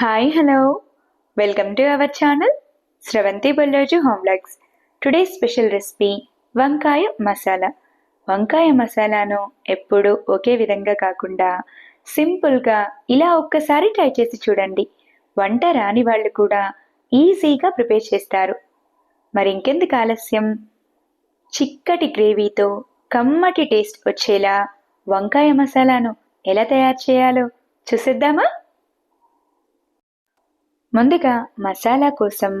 Hi hello welcome to our channel Sravanthi Bolloju home logs today special recipe వంకాయ మసాలా వంకాయ మసాలాను ఎప్పుడూ ఒకే విధంగా కాకుండా సింపుల్గా ఇలా ఒక్కసారి ట్రై చేసి చూడండి. వంట రాని వాళ్ళు కూడా ఈజీగా ప్రిపేర్ చేస్తారు. మరి ఇంకెందుకు ఆలస్యం? చిక్కటి గ్రేవీతో కమ్మటి టేస్ట్ వచ్చేలా వంకాయ మసాలాను ఎలా తయారు చేయాలో చూసేద్దామా? ముందుగా మసాలా కోసం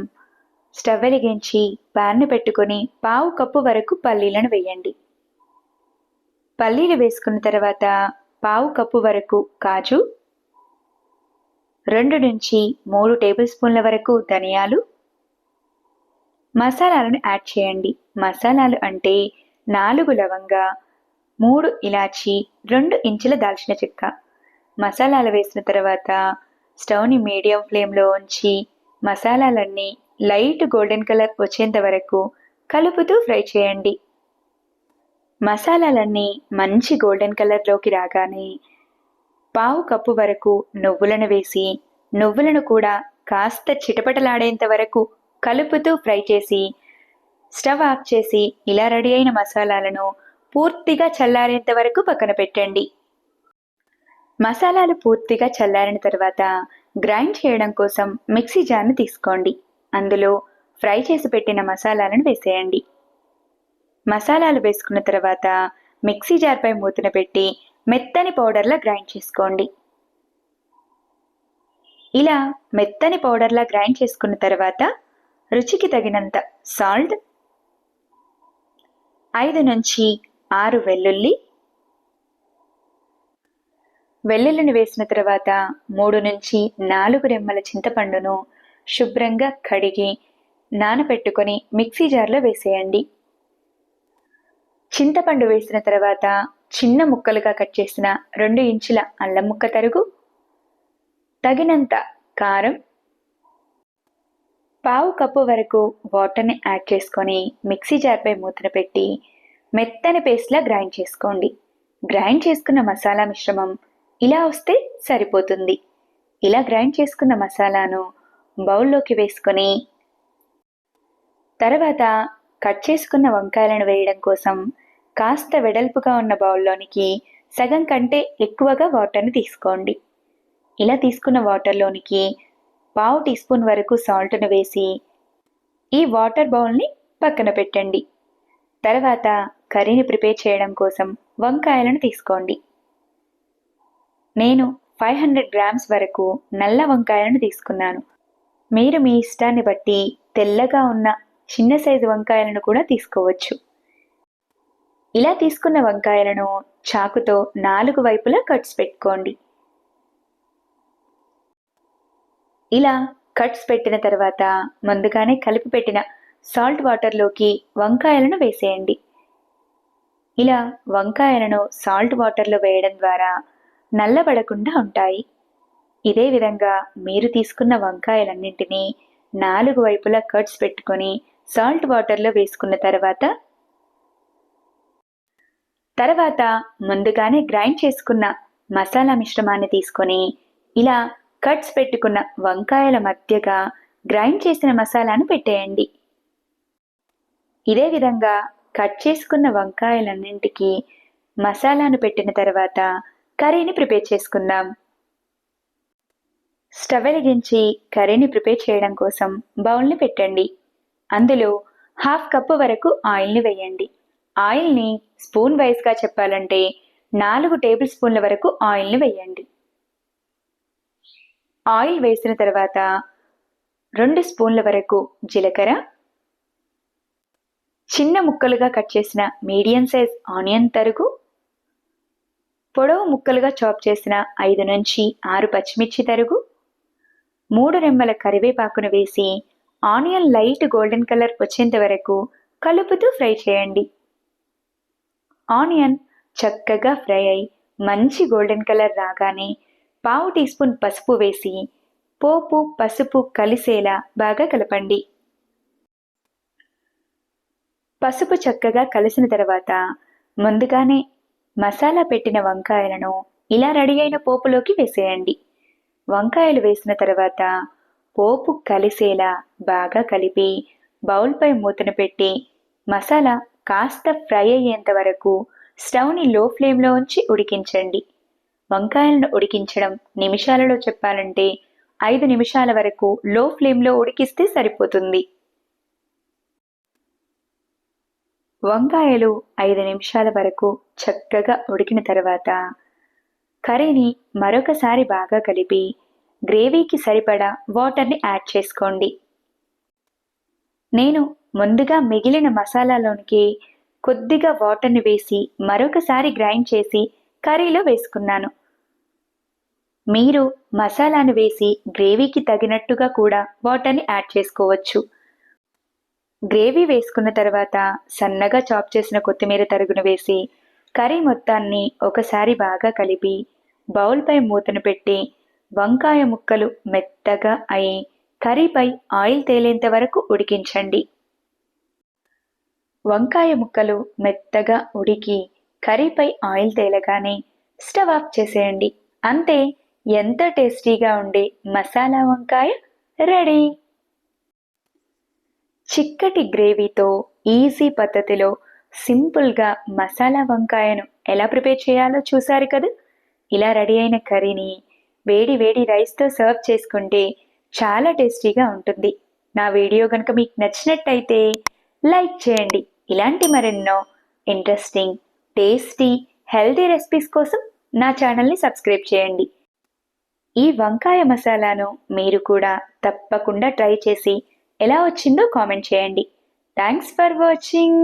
స్టవ్ వెలిగించి ప్యాన్ను పెట్టుకొని పావు కప్పు వరకు పల్లీలను వేయండి. పల్లీలు వేసుకున్న తర్వాత పావు కప్పు వరకు కాజు రెండు నుంచి మూడు టేబుల్ స్పూన్ల వరకు ధనియాలు. మసాలాలను యాడ్ చేయండి. మసాలాలు అంటే నాలుగు లవంగా మూడు ఇలాచి రెండు ఇంచుల దాల్చిన చెక్క. మసాలాలు వేసిన తర్వాత స్టవ్ని మీడియం ఫ్లేమ్లో ఉంచి మసాలాలన్నీ లైట్ గోల్డెన్ కలర్ వచ్చేంత వరకు కలుపుతూ ఫ్రై చేయండి. మసాలాలన్నీ మంచి గోల్డెన్ కలర్లోకి రాగానే పావు కప్పు వరకు నువ్వులను వేసి నువ్వులను కూడా కాస్త చిటపటలాడేంత వరకు కలుపుతూ ఫ్రై చేసి స్టవ్ ఆఫ్ చేసి ఇలా రెడీ అయిన మసాలాలను పూర్తిగా చల్లారేంత వరకు పక్కన పెట్టండి. మసాలాలు పూర్తిగా చల్లారిన తర్వాత గ్రైండ్ చేయడం కోసం మిక్సీ జార్ని తీసుకోండి. అందులో ఫ్రై చేసి పెట్టిన మసాలాలను వేసేయండి. మసాలాలు వేసుకున్న తర్వాత మిక్సీ జార్పై మూతన పెట్టి మెత్తని పౌడర్లా గ్రైండ్ చేసుకోండి. ఇలా మెత్తని పౌడర్లా గ్రైండ్ చేసుకున్న తర్వాత రుచికి తగినంత సాల్ట్ ఐదు నుంచి ఆరు వెల్లుల్లి వెల్లుల్లిని వేసిన తర్వాత మూడు నుంచి నాలుగు రెమ్మల చింతపండును శుభ్రంగా కడిగి నానబెట్టుకొని మిక్సీ జార్లో వేసేయండి. చింతపండు వేసిన తర్వాత చిన్న ముక్కలుగా కట్ చేసిన రెండు ఇంచుల అల్లం ముక్క తరుగు తగినంత కారం పావు కప్పు వరకు వాటర్ని యాడ్ చేసుకొని మిక్సీ జార్పై మూతన పెట్టి మెత్తని పేస్ట్లా గ్రైండ్ చేసుకోండి. గ్రైండ్ చేసుకున్న మసాలా మిశ్రమం ఇలా వస్తే సరిపోతుంది. ఇలా గ్రైండ్ చేసుకున్న మసాలాను బౌల్లోకి వేసుకొని తర్వాత కట్ చేసుకున్న వంకాయలను వేయడం కోసం కాస్త వెడల్పుగా ఉన్న బౌల్లోనికి సగం కంటే ఎక్కువగా వాటర్ని తీసుకోండి. ఇలా తీసుకున్న వాటర్లోనికి పావు టీ స్పూన్ వరకు సాల్ట్ను వేసి ఈ వాటర్ బౌల్ని పక్కన పెట్టండి. తర్వాత కర్రీని ప్రిపేర్ చేయడం కోసం వంకాయలను తీసుకోండి. నేను ఫైవ్ హండ్రెడ్ గ్రామ్స్ వరకు నల్ల వంకాయలను తీసుకున్నాను. మీరు మీ ఇష్టాన్ని బట్టి తెల్లగా ఉన్న చిన్న సైజు వంకాయలను కూడా తీసుకోవచ్చు. ఇలా తీసుకున్న వంకాయలను చాకుతో నాలుగు వైపులా కట్స్ పెట్టుకోండి. ఇలా కట్స్ పెట్టిన తర్వాత ముందుగానే కలిపి పెట్టిన సాల్ట్ వాటర్లోకి వంకాయలను వేసేయండి. ఇలా వంకాయలను సాల్ట్ వాటర్లో వేయడం ద్వారా నల్లబడకుండా ఉంటాయి. ఇదే విధంగా మీరు తీసుకున్న వంకాయలన్నింటినీ నాలుగు వైపులా కట్స్ పెట్టుకొని సాల్ట్ వాటర్లో వేసుకున్న తర్వాత తర్వాత ముందుగానే గ్రైండ్ చేసుకున్న మసాలా మిశ్రమాన్ని తీసుకొని ఇలా కట్స్ పెట్టుకున్న వంకాయల మధ్యగా గ్రైండ్ చేసిన మసాలాను పెట్టేయండి. ఇదే విధంగా కట్ చేసుకున్న వంకాయలన్నింటికి మసాలాను పెట్టిన తర్వాత కర్రీని ప్రిపేర్ చేసుకుందాం. స్టవ్ వెలిగించి కర్రీని ప్రిపేర్ చేయడం కోసం బౌల్ని పెట్టండి. అందులో హాఫ్ కప్పు వరకు ఆయిల్ని వేయండి. ఆయిల్ని స్పూన్ వైజ్గా చెప్పాలంటే నాలుగు టేబుల్ స్పూన్ల వరకు ఆయిల్ని వేయండి. ఆయిల్ వేసిన తర్వాత రెండు స్పూన్ల వరకు జీలకర్ర చిన్న ముక్కలుగా కట్ చేసిన మీడియం సైజ్ ఆనియన్ తరుగు పొడవు ముక్కలుగా చాప్ చేసిన ఐదు నుంచి ఆరు పచ్చిమిర్చి తరుగు మూడు రెమ్మల కరివేపాకును వేసి ఆనియన్ లైట్ గోల్డెన్ కలర్ వచ్చేంత వరకు కలుపుతూ ఫ్రై చేయండి. ఆనియన్ చక్కగా ఫ్రై అయి మంచి గోల్డెన్ కలర్ రాగానే పావు టీ స్పూన్ పసుపు వేసి పోపు పసుపు కలిసేలా బాగా కలపండి. పసుపు చక్కగా కలిసిన తర్వాత ముందుగానే మసాలా పెట్టిన వంకాయలను ఇలా రెడీ అయిన పోపులోకి వేసేయండి. వంకాయలు వేసిన తర్వాత పోపు కలిసేలా బాగా కలిపి బౌల్పై మూతను పెట్టి మసాలా కాస్త ఫ్రై అయ్యేంత వరకు స్టవ్ని లో ఫ్లేమ్లో ఉంచి ఉడికించండి. వంకాయలను ఉడికించడం నిమిషాలలో చెప్పాలంటే ఐదు నిమిషాల వరకు లో ఫ్లేమ్లో ఉడికిస్తే సరిపోతుంది. వంకాయలు ఐదు నిమిషాల వరకు చక్కగా ఉడికిన తర్వాత కర్రీని మరొకసారి బాగా కలిపి గ్రేవీకి సరిపడా వాటర్ని యాడ్ చేసుకోండి. నేను ముందుగా మిగిలిన మసాలాలోనికి కొద్దిగా వాటర్ని వేసి మరొకసారి గ్రైండ్ చేసి కర్రీలో వేసుకున్నాను. మీరు మసాలాను వేసి గ్రేవీకి తగినట్టుగా కూడా వాటర్ని యాడ్ చేసుకోవచ్చు. గ్రేవీ వేసుకున్న తర్వాత సన్నగా చాప్ చేసిన కొత్తిమీర తరుగును వేసి కర్రీ మొత్తాన్ని ఒకసారి బాగా కలిపి బౌల్పై మూతను పెట్టి వంకాయ ముక్కలు మెత్తగా అయి కర్రీపై ఆయిల్ తేలేంత వరకు ఉడికించండి. వంకాయ ముక్కలు మెత్తగా ఉడికి కర్రీపై ఆయిల్ తేలగానే స్టవ్ ఆఫ్ చేసేయండి. అంతే ఎంత టేస్టీగా ఉండే మసాలా వంకాయ రెడీ! చిక్కటి గ్రేవీతో ఈజీ పద్ధతిలో సింపుల్గా మసాలా వంకాయను ఎలా ప్రిపేర్ చేయాలో చూసారు కదా? ఇలా రెడీ అయిన కర్రీని వేడి వేడి రైస్తో సర్వ్ చేసుకుంటే చాలా టేస్టీగా ఉంటుంది. నా వీడియో కనుక మీకు నచ్చినట్టయితే లైక్ చేయండి. ఇలాంటి మరెన్నో ఇంట్రెస్టింగ్ టేస్టీ హెల్తీ రెసిపీస్ కోసం నా ఛానల్ని సబ్స్క్రైబ్ చేయండి. ఈ వంకాయ మసాలాను మీరు కూడా తప్పకుండా ట్రై చేసి ఎలా వచ్చిందో కామెంట్ చేయండి. Thanks for watching